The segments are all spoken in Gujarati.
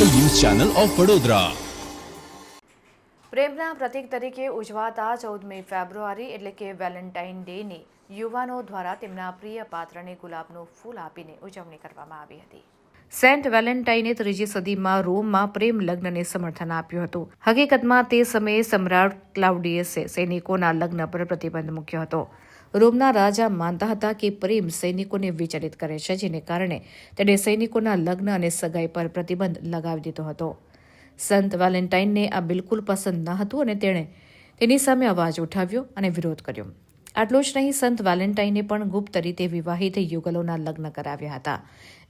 Channel of Vadodara. પ્રેમના પ્રતીક તરીકે ઉજવાતા ચૌદમી ફેબ્રુઆરી એટલે કે વેલેન્ટાઇન ડેની યુવાનો દ્વારા તેમના પ્રિય પાત્રને ગુલાબનું ફૂલ આપીને ઉજવણી કરવામાં આવી હતી. સેન્ટ વેલેન્ટાઈને ત્રીજી સદીમાં રોમમાં પ્રેમ લગ્નને સમર્થન આપ્યું હતું. હકીકતમાં તે સમયે સમ્રાટ ક્લાઉડિયસે સૈનિકોના લગ્ન પર પ્રતિબંધ મૂક્યો હતો. રોમના રાજા માનતા હતા કે પ્રેમ સૈનિકોને વિચલિત કરે છે, જેને કારણે તેણે સૈનિકોના લગ્ન અને સગાઈ પર પ્રતિબંધ લગાવી દીધો હતો. સંત વેલેન્ટાઇનને આ બિલકુલ પસંદ ન હતું અને તેણે તેની સામે અવાજ ઉઠાવ્યો અને વિરોધ કર્યો. આટલું જ નહીં, સંત વેલેન્ટાઈને પણ ગુપ્ત રીતે વિવાહિત યુગલોના લગ્ન કરાવ્યા હતા.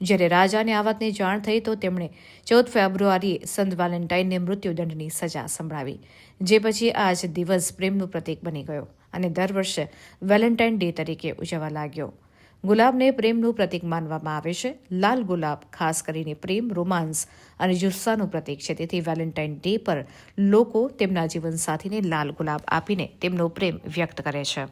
જ્યારે રાજાને આ વાતની જાણ થઈ તો તેમણે ચૌદ ફેબ્રુઆરીએ સંત વેલેન્ટાઇનને મૃત્યુદંડની સજા સંભળાવી, જે પછી આ જ દિવસ પ્રેમનું પ્રતીક બની ગયો અને દર વર્ષે વેલેન્ટાઇન ડે તરીકે ઉજવવા લાગ્યો. ગુલાબને પ્રેમનું પ્રતીક માનવામાં આવે છે. લાલ ગુલાબ ખાસ કરીને પ્રેમ રોમાન્સ અને જુસ્સાનું પ્રતીક છે. તેથી વેલેન્ટાઇન ડે પર લોકો તેમના જીવનસાથીને લાલ ગુલાબ આપીને તેમનો પ્રેમ વ્યક્ત કરે છે.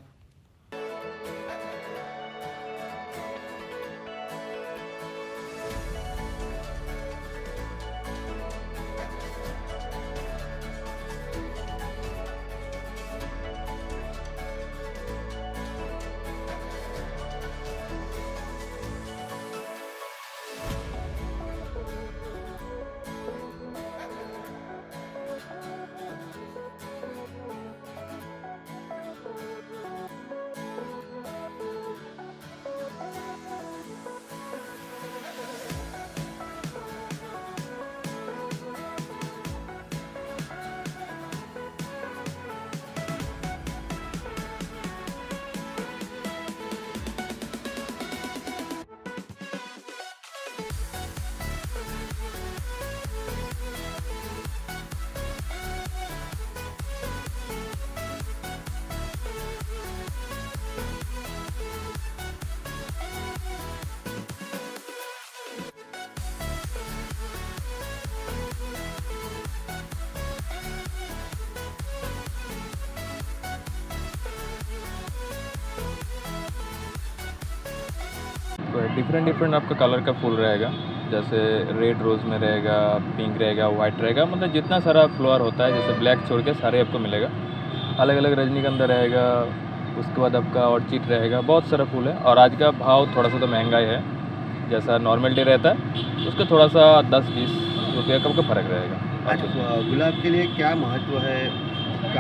डिफरेंट डिफरेंट आपका कलर का फूल रहेगा। जैसे रेड रोज़ में रहेगा पिंक रहेगा वाइट रहेगा। मतलब जितना सारा फ्लावर होता है जैसे ब्लैक छोड़ के सारे आपको मिलेगा। अलग अलग रजनीगंधा रहेगा उसके बाद आपका ऑर्चिड रहेगा। बहुत सारा फूल है। और आज का भाव थोड़ा सा तो महँगा ही है। जैसा नॉर्मल डे रहता है उसका थोड़ा सा दस बीस रुपये का आपका फ़र्क रहेगा। अच्छा गुलाब के लिए क्या महत्व है?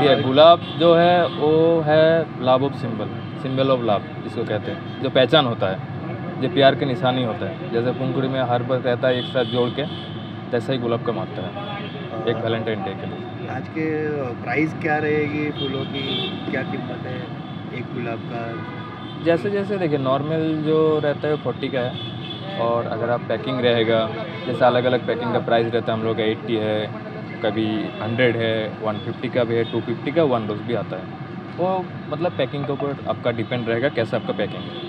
ये गुलाब जो है वो है लाभ ऑफ़ सिंबल। सिंबल ऑफ़ लाभ जिसको कहते हैं। जो पहचान होता है। जो प्यार की निशानी होता है। जैसे पुंगड़ी में हर बार रहता है एक साथ जोड़ के वैसा ही गुलाब का महत्व है एक वैलेंटाइन डे के लिए। आज के प्राइस क्या रहेगी फूलों की? क्या कीमत है एक गुलाब का? जैसे जैसे देखिए नॉर्मल जो रहता है वो फोर्टी का है। और अगर आप पैकिंग रहेगा जैसे अलग अलग पैकिंग का प्राइस रहता है हम लोग का एट्टी है कभी हंड्रेड है वन फिफ्टी का भी है टू फिफ्टी का वन रोज़ भी आता है। वो मतलब पैकिंग के ऊपर आपका डिपेंड रहेगा कैसा आपका पैकिंग है।